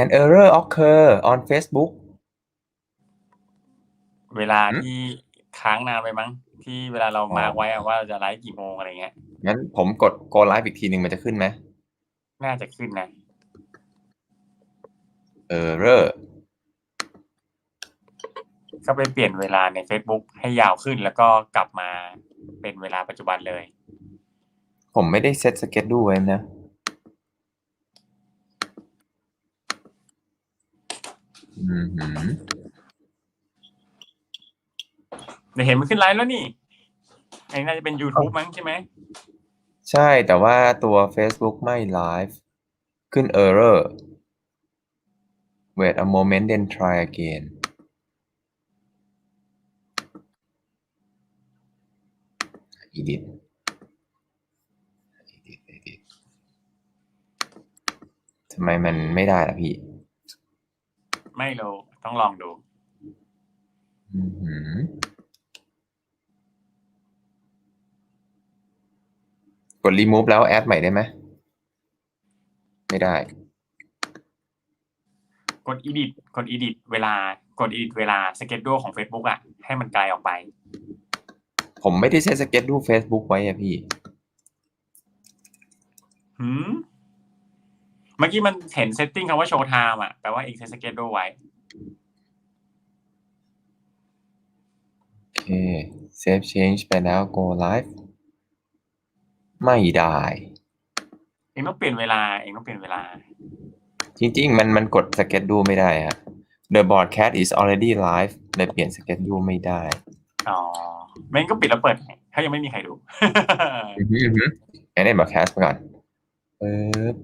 an error occur on Facebook เวลาหืมที่ค้างนานไปมั้ง ที่เวลาเราอ๋อมาร์กไว้อะว่าเราจะไลฟ์กี่โมงอะไรเงี้ยงั้นผมกด go live อีกทีหนึ่งมันจะขึ้นไหม น่าจะขึ้นนะ error ก็ไปเปลี่ยนเวลาใน Facebook ให้ยาวขึ้นแล้วก็กลับมาเป็นเวลาปัจจุบันเลย ผมไม่ได้เซตสเก็ตดูไว้นะ อืมหืม เดี๋ยวเห็นมันขึ้นไลฟ์แล้วนี่อันนี้น่าจะเป็น YouTube มั้งใช่ไหม ใช่แต่ว่าตัว Facebook ไม่ live ขึ้น error wait a moment then try again edit edit edit ทำไมมันไม่ได้ล่ะพี่ ไม่รู้ต้องลองดู อือหือกด remove แล้วแอดใหม่ได้ไหมไม่ได้ กด edit กด edit เวลากด edit เวลาสเก็ตดูของ Facebook อะ ให้มันไกลออกไป ผมไม่ได้เซตสเก็ตดู Facebook ไว้อะพี่หืม เมื่อกี้มันเห็นเซตติ้งคำว่าโชว์ไทม์อะแปลว่าเองเซตสเก็ตดูไว้โอเค save change ไปแล้ว go live ไม่ได้ เองต้องเปลี่ยนเวลา เองต้องเปลี่ยนเวลา จริง ๆ มันมันกดสเก็ตดูไม่ได้ฮะ the broadcast is already live เลยเปลี่ยนสเก็ตดูไม่ได้ อ๋อไม่งั้นก็ปิดแล้วเปิดใหม่ถ้ายังไม่มีใครดูอือหืออือหืองั้นได้ broadcast ไปก่อนปึ๊บ